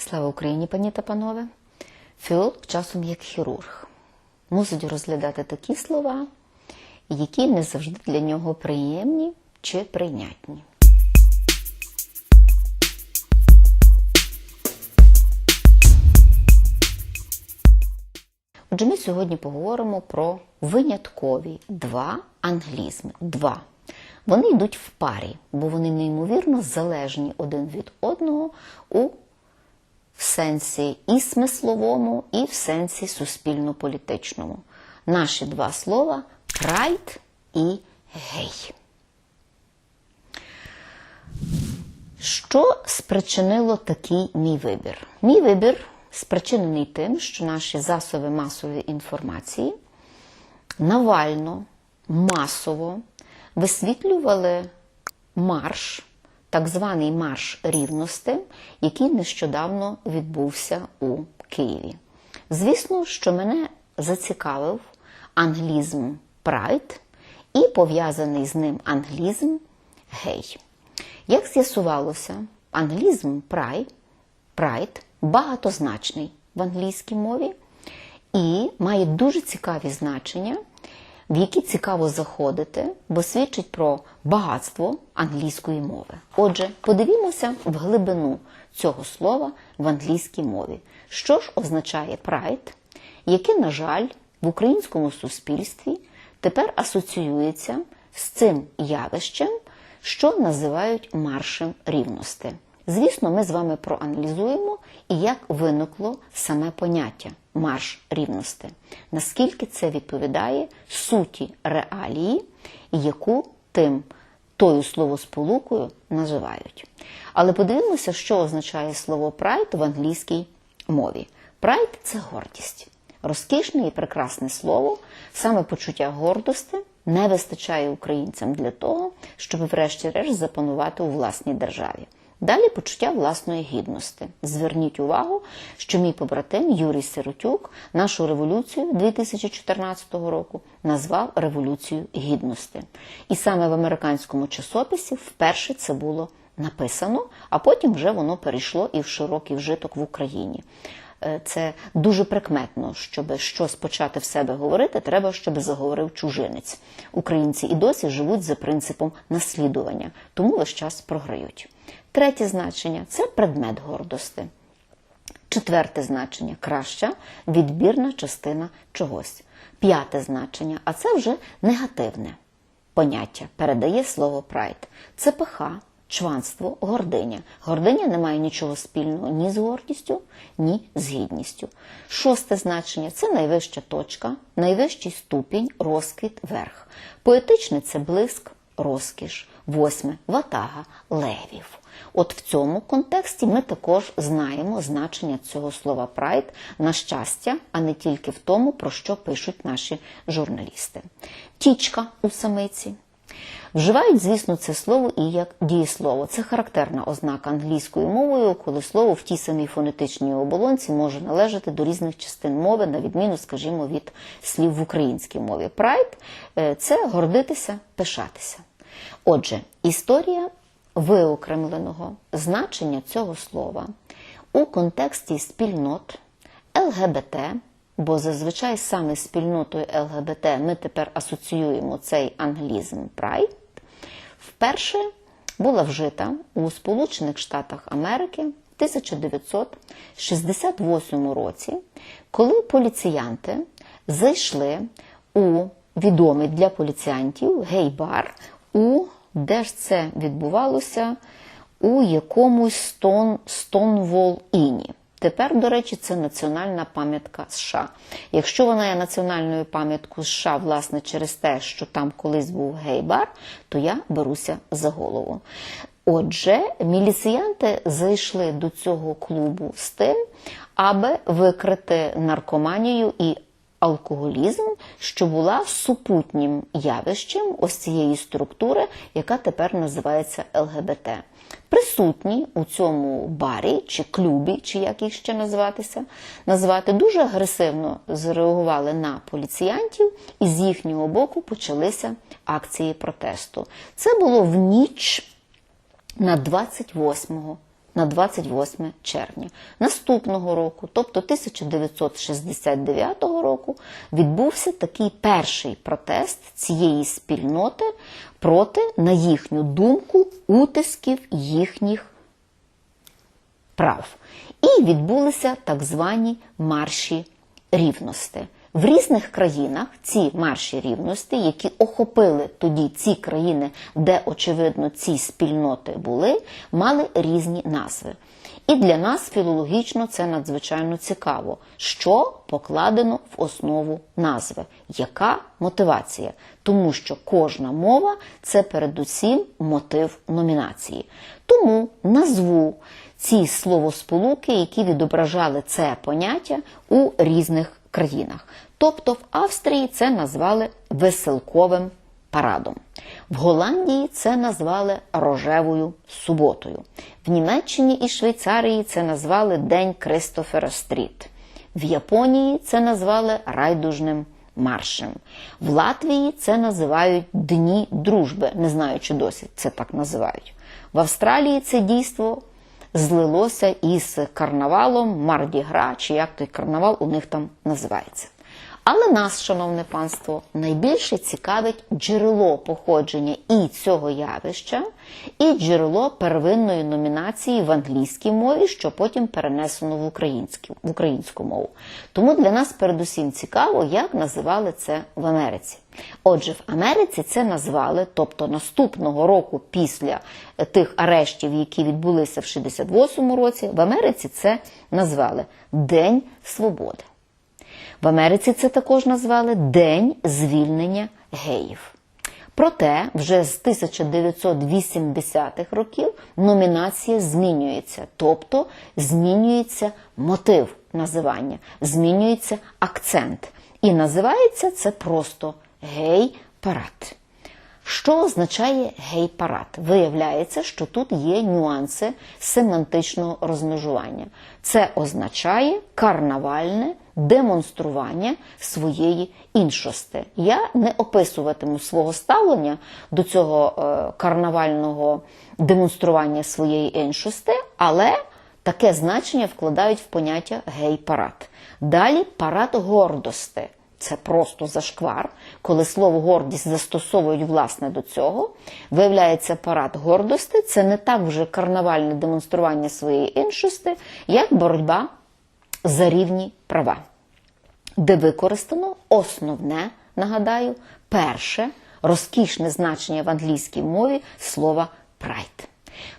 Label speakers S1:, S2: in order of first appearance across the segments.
S1: Слава Україні, пані та панове! Філолог часом як хірург мусить розглядати такі слова, які не завжди для нього приємні чи прийнятні. Отже, ми сьогодні поговоримо про виняткові два англізми. Два. Вони йдуть в парі, бо вони неймовірно залежні один від одного у сенсі і смисловому, і в сенсі суспільно-політичному. Наші два слова прайд і гей. Що спричинило такий мій вибір? Мій вибір спричинений тим, що наші засоби масової інформації навально, масово висвітлювали марш, так званий марш рівності, який нещодавно відбувся у Києві. Звісно, що мене зацікавив англізм прайд і пов'язаний з ним англізм гей. Як з'ясувалося, англізм прайд, багатозначний в англійській мові і має дуже цікаві значення, в які цікаво заходити, бо свідчить про багатство англійської мови. Отже, подивімося в глибину цього слова в англійській мові. Що ж означає pride, яке, на жаль, в українському суспільстві тепер асоціюється з цим явищем, що називають маршем рівності. Звісно, ми з вами проаналізуємо і як виникло саме поняття марш рівності, наскільки це відповідає суті реалії, яку тим тою словосполукою називають. Але подивимося, що означає слово прайд в англійській мові. Прайд це гордість. Розкішне і прекрасне слово, саме почуття гордості не вистачає українцям для того, щоб, врешті-решт, запанувати у власній державі. Далі почуття власної гідності. Зверніть увагу, що мій побратим Юрій Сиротюк нашу революцію 2014 року назвав Революцією Гідності. І саме в американському часописі вперше це було написано, а потім вже воно перейшло і в широкий вжиток в Україні. Це дуже прикметно, щоб щось почати в себе говорити, треба, щоб заговорив чужинець. Українці і досі живуть за принципом наслідування, тому весь час програють. Третє значення це предмет гордості. Четверте значення краща, відбірна частина чогось. П'яте значення, а це вже негативне поняття, передає слово прайд. Це пиха, чванство, гординя. Гординя не має нічого спільного ні з гордістю, ні з гідністю. Шосте значення це найвища точка, найвищий ступінь, розквіт, верх. Поетичне це блиск, розкіш. Восьме ватага левів. От в цьому контексті ми також знаємо значення цього слова прайд на щастя, а не тільки в тому, про що пишуть наші журналісти. Тічка у самиці. Вживають, звісно, це слово і як дієслово. Це характерна ознака англійською мовою, коли слово в тій самій фонетичній оболонці може належати до різних частин мови, на відміну, скажімо, від слів в українській мові. Прайд це гордитися, пишатися. Отже, історія виокремленого значення цього слова у контексті спільнот ЛГБТ, бо зазвичай саме спільнотою ЛГБТ ми тепер асоціюємо цей англізм Pride, вперше була вжита у Сполучених Штатах Америки в 1968 році, коли поліціянти зайшли у відомий для поліціянтів гей-бар у де ж це відбувалося у якомусь Стон, Стонвол Іні. Тепер, до речі, це національна пам'ятка США. Якщо вона є національною пам'яткою США, власне, через те, що там колись був гей-бар, то я беруся за голову. Отже, міліціянти зайшли до цього клубу з тим, аби викрити наркоманію і алкоголізм, що була супутнім явищем ось цієї структури, яка тепер називається ЛГБТ. Присутні у цьому барі чи клубі, чи як їх ще називатися, назвати дуже агресивно зреагували на поліціянтів, і з їхнього боку почалися акції протесту. Це було в ніч на 28 на 28 червня. Наступного року, тобто 1969 року, відбувся такий перший протест цієї спільноти проти, на їхню думку, утисків їхніх прав. І відбулися так звані марші рівності. В різних країнах ці марші рівності, які охопили тоді ці країни, де, очевидно, ці спільноти були, мали різні назви. І для нас філологічно це надзвичайно цікаво, що покладено в основу назви, яка мотивація, тому що кожна мова це передусім мотив номінації. Тому назву ці словосполуки, які відображали це поняття у різних країнах. Тобто в Австрії це назвали веселковим парадом. В Голландії це назвали рожевою суботою. В Німеччині і Швейцарії це назвали День Кристофера Стріт. В Японії це назвали райдужним маршем. В Латвії це називають Дні дружби. Не знаю, чи досі це так називають. В Австралії це дійство злилося із карнавалом Марді Гра, чи як той карнавал у них там називається. Але нас, шановне панство, найбільше цікавить джерело походження і цього явища, і джерело первинної номінації в англійській мові, що потім перенесено в українську, в українську мову. Тому для нас передусім цікаво, як називали це в Америці. Отже, в Америці це назвали, тобто наступного року після тих арештів, які відбулися в 68-му році, в Америці це назвали День Свободи. В Америці це також назвали День звільнення геїв. Проте вже з 1980-х років номінація змінюється, тобто змінюється мотив називання, змінюється акцент. І називається це просто гей-парад. Що означає гей-парад? Виявляється, що тут є нюанси семантичного розмежування. Це означає карнавальне демонстрування своєї іншости. Я не описуватиму свого ставлення до цього е, карнавального демонстрування своєї іншости, але таке значення вкладають в поняття гей-парад. Далі парад гордости. Це просто зашквар, коли слово гордість застосовують власне до цього. Виявляється, парад гордості це не так вже карнавальне демонстрування своєї іншості, як боротьба за рівні права, де використано основне, нагадаю, перше розкішне значення в англійській мові слова pride.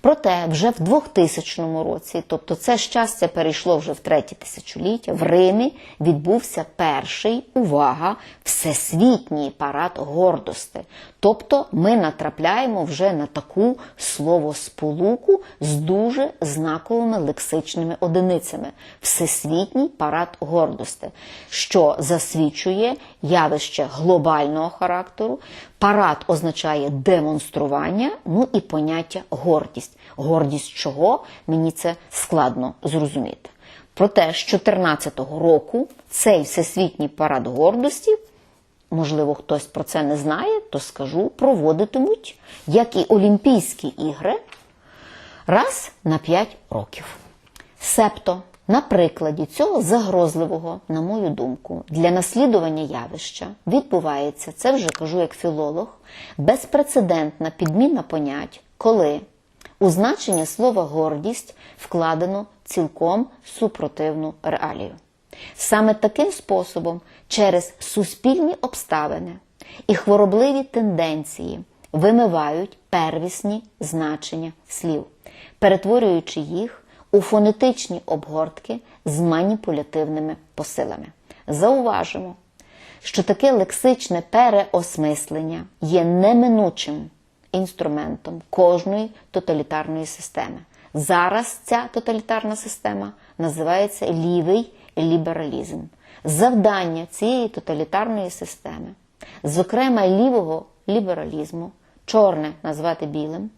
S1: Проте вже в 2000 році, тобто це щастя перейшло вже в третє тисячоліття, в Римі відбувся перший увага всесвітній парад гордості. Тобто ми натрапляємо вже на таку словосполуку з дуже знаковими лексичними одиницями всесвітній парад гордості, що засвідчує явище глобального характеру. Парад означає демонстрування, ну і поняття гордість. Гордість чого? Мені це складно зрозуміти. Проте з 2014 року цей всесвітній парад гордості, можливо, хтось про це не знає, то скажу, проводитимуть, як і Олімпійські ігри, раз на 5 років. Себто на прикладі цього загрозливого, на мою думку, для наслідування явища відбувається, це вже кажу як філолог, безпрецедентна підміна понять, коли у значення слова гордість вкладено цілком супротивну реалію. Саме таким способом, через суспільні обставини і хворобливі тенденції вимивають первісні значення слів, перетворюючи їх у фонетичні обгортки з маніпулятивними посилами. Зауважимо, що таке лексичне переосмислення є неминучим інструментом кожної тоталітарної системи. Зараз ця тоталітарна система називається лівий лібералізм. Завдання цієї тоталітарної системи, зокрема лівого лібералізму, чорне назвати білим,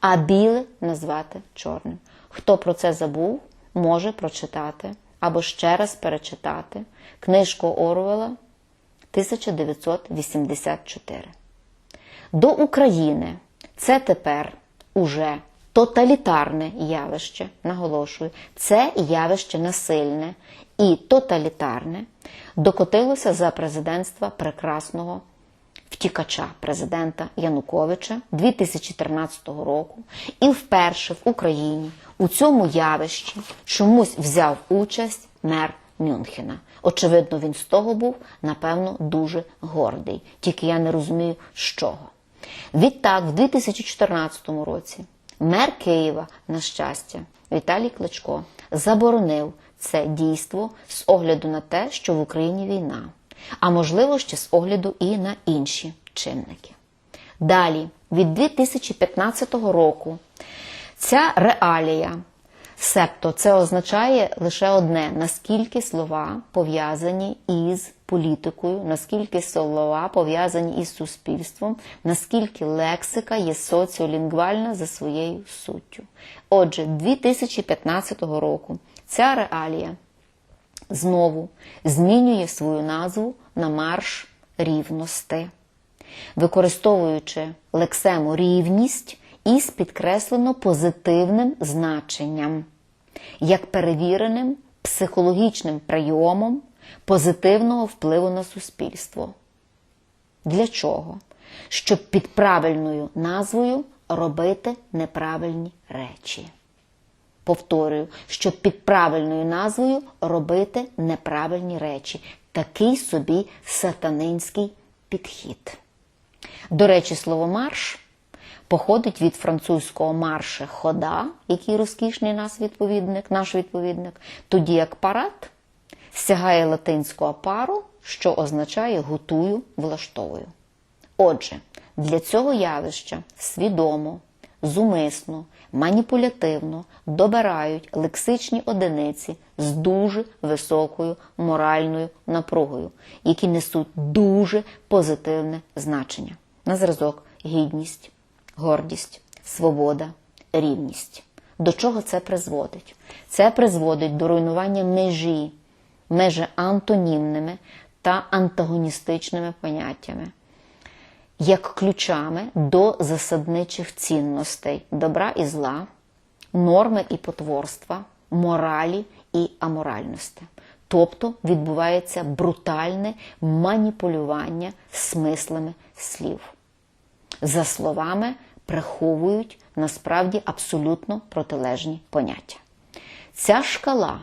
S1: а біле назвати чорним. Хто про це забув, може прочитати або ще раз перечитати книжку Орвела 1984. До України це тепер уже тоталітарне явище, наголошую, це явище насильне і тоталітарне докотилося за президентства прекрасного втікача президента Януковича 2013 року, і вперше в Україні у цьому явищі чомусь взяв участь мер Мюнхена. Очевидно, він з того був, напевно, дуже гордий. Тільки я не розумію, з чого. Відтак, в 2014 році мер Києва, на щастя, Віталій Кличко заборонив це дійство з огляду на те, що в Україні війна, а можливо ще з огляду і на інші чинники. Далі, від 2015 року, ця реалія, себто це означає лише одне, наскільки слова пов'язані із політикою, наскільки слова пов'язані із суспільством, наскільки лексика є соціолінгвальна за своєю суттю. Отже, 2015 року ця реалія знову змінює свою назву на марш рівності, використовуючи лексему рівність із підкреслено позитивним значенням, як перевіреним психологічним прийомом позитивного впливу на суспільство. Для чого? Щоб під правильною назвою робити неправильні речі. Повторюю, щоб під правильною назвою робити неправильні речі. Такий собі сатанинський підхід. До речі, слово марш походить від французького марше хода, який розкішний наш відповідник, наш відповідник, тоді як парад сягає латинського пару, що означає готую, влаштовую. Отже, для цього явища свідомо, зумисно, маніпулятивно добирають лексичні одиниці з дуже високою моральною напругою, які несуть дуже позитивне значення. На зразок гідність, гордість, свобода, рівність. До чого це призводить? Це призводить до руйнування межі, межі антонімними та антагоністичними поняттями як ключами до засадничих цінностей добра і зла, норми і потворства, моралі і аморальності. Тобто відбувається брутальне маніпулювання смислами слів. За словами приховують насправді абсолютно протилежні поняття. Ця шкала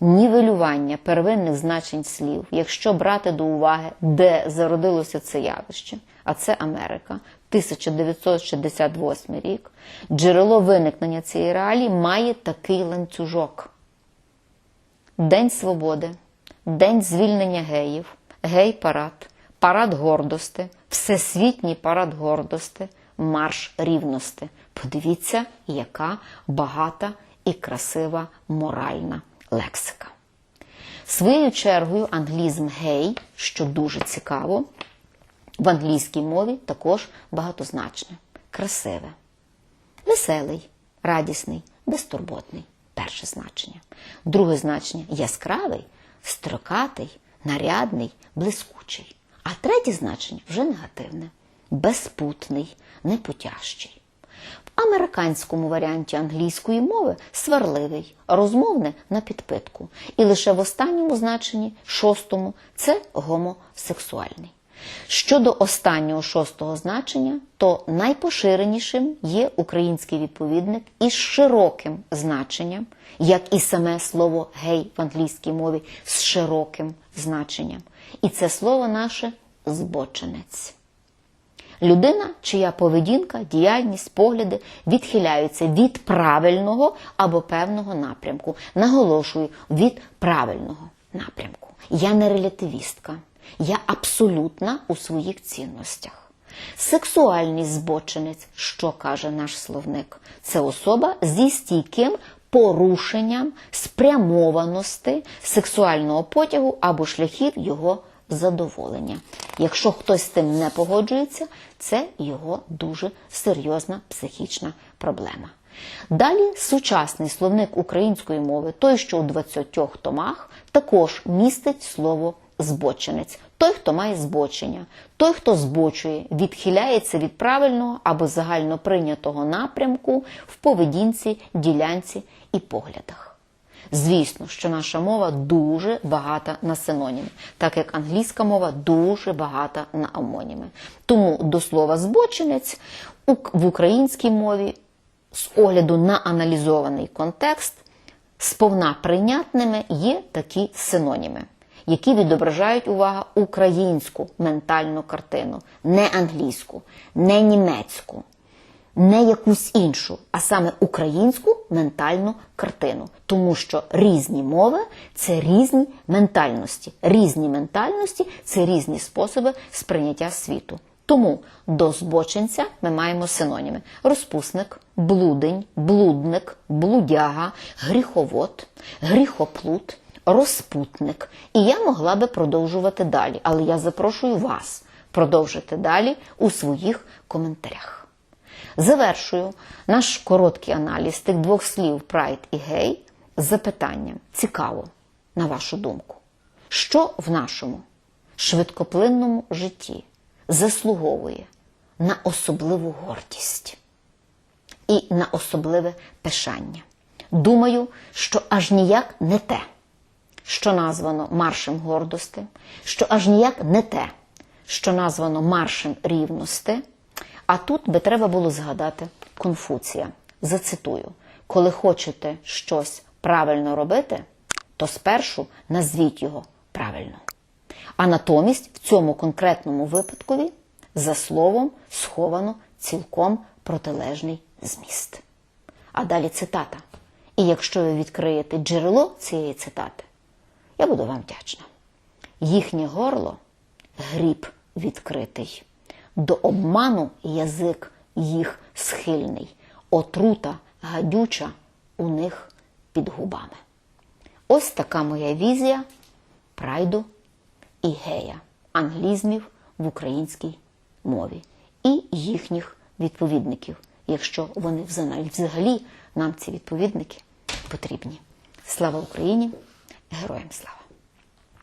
S1: нівелювання первинних значень слів, якщо брати до уваги, де зародилося це явище, а це Америка, 1968 рік, джерело виникнення цієї реалії має такий ланцюжок. День свободи, День звільнення геїв, гей-парад, парад гордости, всесвітній парад гордости, марш рівності. Подивіться, яка багата і красива моральна лексика. Своєю чергою англізм гей, що дуже цікаво, в англійській мові також багатозначне, красиве, веселий, радісний, безтурботний перше значення. Друге значення яскравий, строкатий, нарядний, блискучий. А третє значення вже негативне безпутний, непутящий. В американському варіанті англійської мови сварливий, розмовне на підпитку. І лише в останньому значенні, шостому, це гомосексуальний. Щодо останнього шостого значення, то найпоширенішим є український відповідник із широким значенням, як і саме слово гей в англійській мові з широким значенням. І це слово наше збоченець. Людина, чия поведінка, діяльність, погляди відхиляються від правильного або певного напрямку. Наголошую, від правильного напрямку. Я не релятивістка, я абсолютна у своїх цінностях. Сексуальний збочинець, що каже наш словник, це особа зі стійким порушенням спрямованості сексуального потягу або шляхів його задоволення. Якщо хтось з тим не погоджується, це його дуже серйозна психічна проблема. Далі сучасний словник української мови, той, що у 20 томах, також містить слово збочинець, той, хто має збочення, той, хто збочує, відхиляється від правильного або загально прийнятого напрямку в поведінці, ділянці і поглядах. Звісно, що наша мова дуже багата на синоніми, так як англійська мова дуже багата на амоніми. Тому до слова збочинець в українській мові з огляду на аналізований контекст сповна прийнятними є такі синоніми, які відображають увага українську ментальну картину, не англійську, не німецьку, не якусь іншу, а саме українську ментальну картину. Тому що різні мови це різні ментальності. Різні ментальності це різні способи сприйняття світу. Тому до збочинця ми маємо синоніми: розпусник, блудень, блудник, блудяга, гріховод, гріхоплут, розпутник. І я могла би продовжувати далі, але я запрошую вас продовжити далі у своїх коментарях. Завершую наш короткий аналіз тих двох слів прайд і гей з запитанням. Цікаво, на вашу думку, що в нашому швидкоплинному житті заслуговує на особливу гордість і на особливе пишання? Думаю, що аж ніяк не те, що названо маршем гордости, що аж ніяк не те, що названо маршем рівності. А тут би треба було згадати Конфуція. Зацитую: коли хочете щось правильно робити, то спершу назвіть його правильно. А натомість в цьому конкретному випадкові за словом сховано цілком протилежний зміст. А далі цитата. І якщо ви відкриєте джерело цієї цитати, я буду вам вдячна. Їхнє горло гріб відкритий, до обману язик їх схильний, отрута гадюча у них під губами. Ось така моя візія прайду і гея, англізмів в українській мові і їхніх відповідників, якщо вони взагалі- нам ці відповідники потрібні. Слава Україні! Героям слава!